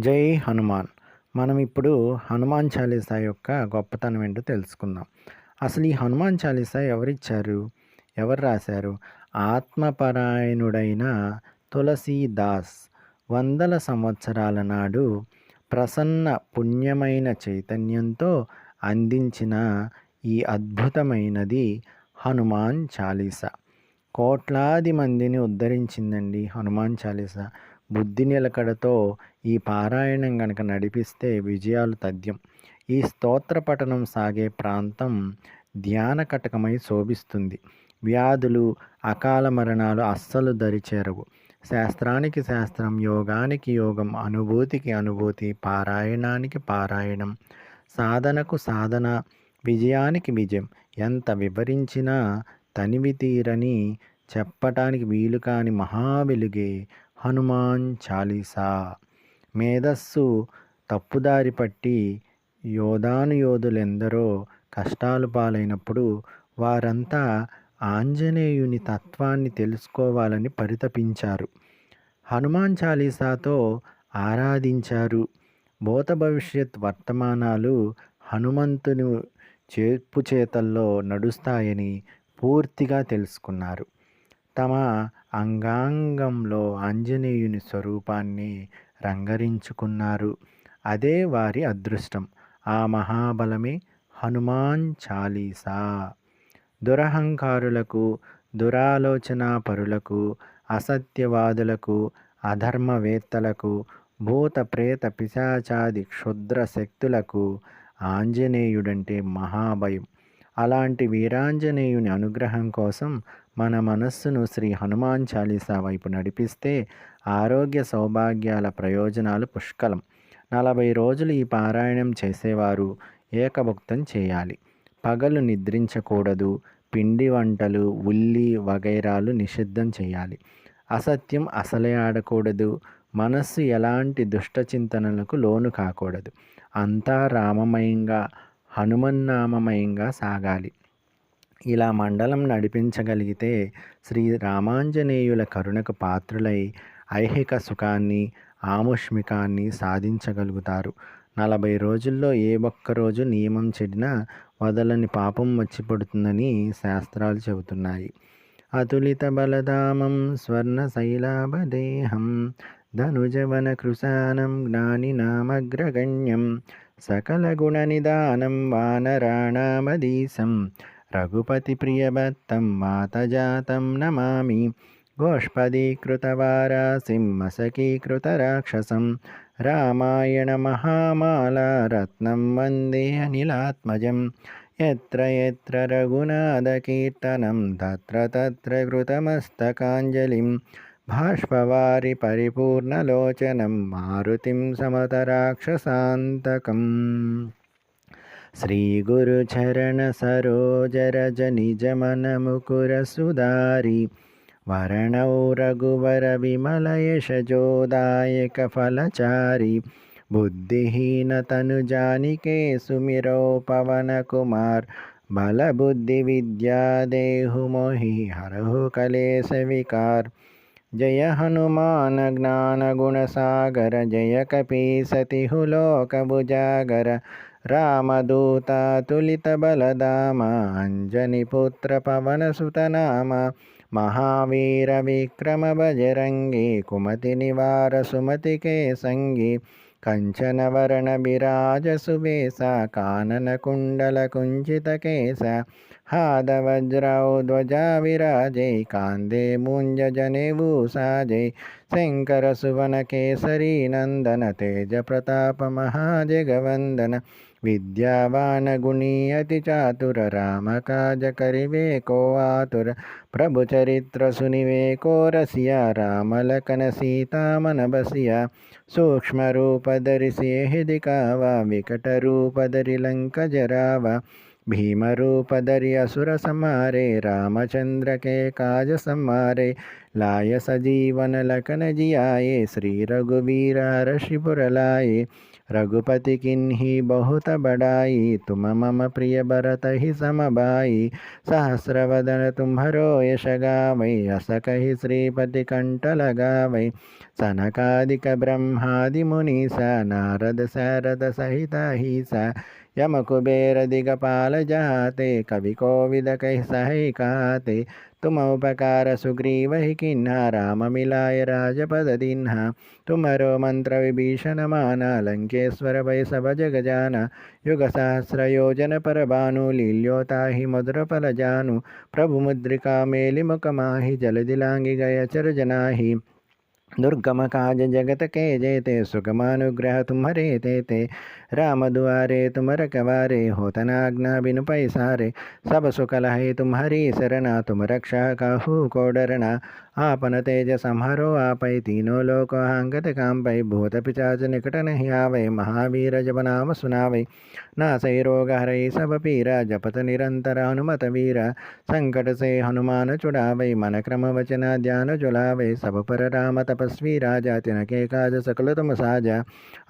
జై హనుమాన్. మనం ఇప్పుడు హనుమాన్ చాలీసా యొక్క గొప్పతనం ఏంటో తెలుసుకుందాం. అసలు ఈ హనుమాన్ చాలీసా ఎవరిచ్చారు? ఎవరు రాశారు? ఆత్మపరాయణుడైన తులసీదాస్ వందల సంవత్సరాల నాడు ప్రసన్న పుణ్యమైన చైతన్యంతో అందించిన ఈ అద్భుతమైనది హనుమాన్ చాలీసా. కోట్లాది మందిని ఉద్ధరించిందండి హనుమాన్ చాలీసా. బుద్ధి నిలకడతో ఈ పారాయణం గనక నడిపిస్తే విజయాలు తథ్యం. ఈ స్తోత్ర పఠనం సాగే ప్రాంతం ధ్యాన కటకమై శోభిస్తుంది. వ్యాధులు అకాల మరణాలు అస్సలు దరిచేరవు శాస్త్రానికి శాస్త్రం యోగానికి యోగం అనుభూతికి అనుభూతి పారాయణానికి పారాయణం. సాధనకు సాధన విజయానికి విజయం. ఎంత వివరించినా తనివి తీరని చెప్పటానికి వీలు కాని మహావెలుగే హనుమాన్ చాలీసా. మేధస్సు తప్పుదారి పట్టి యోధానుయోధులెందరో కష్టాలు పాలైనప్పుడు వారంతా ఆంజనేయుని తత్వాన్ని తెలుసుకోవాలని పరితపించారు. హనుమాన్ చాలీసాతో ఆరాధించారు. భూత భవిష్యత్ వర్తమానాలు హనుమంతుని చేర్పు చేతల్లో నడుస్తాయని పూర్తిగా తెలుసుకున్నారు. తమ అంగాంగంలో ఆంజనేయుని స్వరూపాన్ని రంగరించుకున్నారు. అదే వారి అదృష్టం. ఆ మహాబలమే హనుమాన్ చాలీసా. దురహంకారులకు దురాలోచనా పరులకు అసత్యవాదులకు అధర్మవేత్తలకు భూత ప్రేత పిశాచాది క్షుద్ర శక్తులకు ఆంజనేయుడంటే మహాభయం. అలాంటి వీరాంజనేయుని అనుగ్రహం కోసం మన మనస్సును శ్రీ హనుమాన్ చాలీసా వైపు నడిపిస్తే ఆరోగ్య సౌభాగ్యాల ప్రయోజనాలు పుష్కలం. నలభై రోజులు ఈ పారాయణం చేసేవారు ఏకభుక్తం చేయాలి. పగలు నిద్రించకూడదు. పిండి వంటలు ఉల్లి వగైరాలు నిషిద్ధం చేయాలి. అసత్యం అసలే ఆడకూడదు. మనస్సు ఎలాంటి దుష్ట చింతనలకు లోను కాకూడదు. అంతా రామమయంగా హనుమన్నామమయంగా సాగాలి. ఇలా మండలం నడిపించగలిగితే శ్రీ రామాంజనేయుల కరుణకు పాత్రులై ఐహిక సుఖాన్ని ఆముష్మికాన్ని సాధించగలుగుతారు. నలభై రోజుల్లో ఏ ఒక్కరోజు నియమం చెడినా వదలని పాపం వచ్చి పడుతుందని శాస్త్రాలు చెబుతున్నాయి. అతులిత బలధామం స్వర్ణ శైలాభదేహం ధనుజవన కృశానం జ్ఞానినామగ్రగణ్యం సకల रघुपतिप्रियबत्तं मातजातं नमामि। गोष्पदीकृतवारासिं मसकीकृतराक्षसं रामायणमहामालारत्नं वन्दे अनिलात्मजं यत्र यत्र रघुनाथकीर्तनं तत्र तत्र कृतमस्तकाञ्जलिं बाष्पवारि परिपूर्णलोचनं मारुतिं समतराक्षसान्तकम्। श्रीगुरुचरण सरोज रज निज मन मुकुर सुधारी रघुवर विमल यशजोदायक फलचारी बुद्धिहीन तनु जानिके सुमिरो पवन कुमार बल बुद्धि विद्या देहु मोहि हरहु कलेश विकार जय हनुमान ज्ञान गुण सागर जय कपी सति लोक बुजागर రామదూత తులిత బలదామ అంజనిపుత్ర పవనసుతనామ మహావీర విక్రమ భజరంగి కుమతి నివార సుమతికే సంగి కంచనవరణ బిరాజ సువేశ కానన కుండల కుంచిత కేశ హాదవజ్రౌ ధ్వజా విరాజై కాందే ముంజ జనేవూ సాజై శంకర సువన కేసరీ నందన తేజ ప్రతాప మహాజగవందన విద్యావానగుణీయతి చాతుర రామకాజకరివే కో ఆతుర ప్రభుచరిత్ర సునివేకో రసియ రామలకన సీతామనబసియ సూక్ష్మరూపదరిసి హిదికావ వికటరూపదరి లంకజరావ భీమరూపదరి అసుర సంహారే రామచంద్రకే కాజ సంహారే లాయ సజీవన లకన జియాయే శ్రీ రఘువీరారషిపురలాయే काज संहारे लाय सजीवन लखन जियाए श्री रघुवीर हर्षिपुर लाए रघुपति किन्ही बहुत बड़ाई तुम मम प्रिय भरत ही समबाई सहस्रवदन तुम्हरो यश गावै अस कहि श्रीपति कंठ लगावै सनकादिक ब्रह्मादि मुनीसा नारद सारद सहित हिसा यम कुबेर दिगपाल जहाते कवि कोविद कहि सही कहते तुम उपकार सुग्रीव ही किन्हा राम मिलाय राजपद दिन्हा तुमरो मंत्र विभीषण माना लंकेश्वर वै सब जग जाना युग सहस्र योजन पर भानु लील्योता ही मधुर फल जानु प्रभु मुद्रिका मेलि मुख माहि जल दिलांगी गय चर जनाही दुर्गम काज जगत के जेते सुगमानुग्रह ते ते। राम दुआरे तुम रकवारे होतनाज्ञा बिनु पैसारे सब सुकलहे तुम हरी शरणा तुम रक्षा काहू को डरना आपन तेज संहारो आपै तीनों लोक हांगत कांपै भूत पिचाच निकट नहीं आवे महावीर जब नाम सुनावे नासै रोग हरै सब पीरा जपत निरंतर हनुमत वीरा संकट से हनुमान छुड़ावे मन क्रम वचना ध्यान जुलावे सब पर राम तपस्वी राजा तिनके काज सकल तुम साजा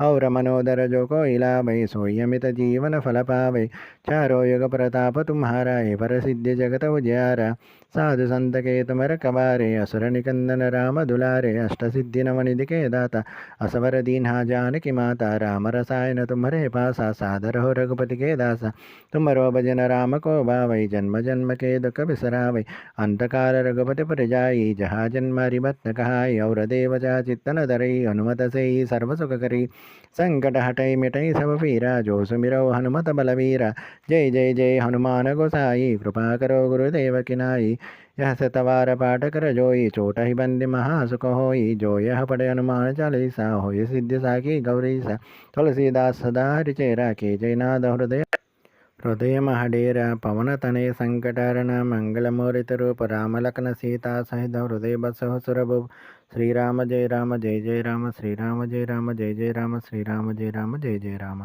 और मनोदर जो कोई लावे सोई अमित जीवन फल पावे चारो युग प्रताप तुम्हारा है पर सिद्ध जगत उजियारा साधु संत के तुम रखबारे असुर निकंदन राम दुलारे अष्ट सिद्धि नवनिधि के दाता असवर दीन्हा जानकी माता राम रसायन तुम्हारे पासा सादर हो रघुपति के दासा तुमरो भजन राम को भावई जन्म जन्म के दुख बिसरावई अंतकाल रघुपति पर जाई जहाँ जन्म हरिभक्त कहाई और देव जा चित्तन धरई हनुमत से सर्व सुख करी, संकट हटई मिटई सब पीरा जो सुमिरो हनुमत बलवीरा, जय जय जय हनुमान गोसाई, कृपा करो गुरुदेव किनाई यह सतवार पाठ कर जोई चोट ही बंदी महासुख होई जो यह पढ़े हनुमान चालीसा होई सिद्ध साकी गौरी सा तुलसीदास सदा हरिचेरा के जयनाथ हृदय హృదయ మహడేర పవన తనయ సంకటహరణ మంగళమూరిత రూప రామలకన సీతా సహిత హృదయ బసహసురభు శ్రీరామ జయ రామ జయ జయ రామ శ్రీరామ జయ రామ జయ జయ రామ శ్రీరామ జయ రామ జయ జయ రామ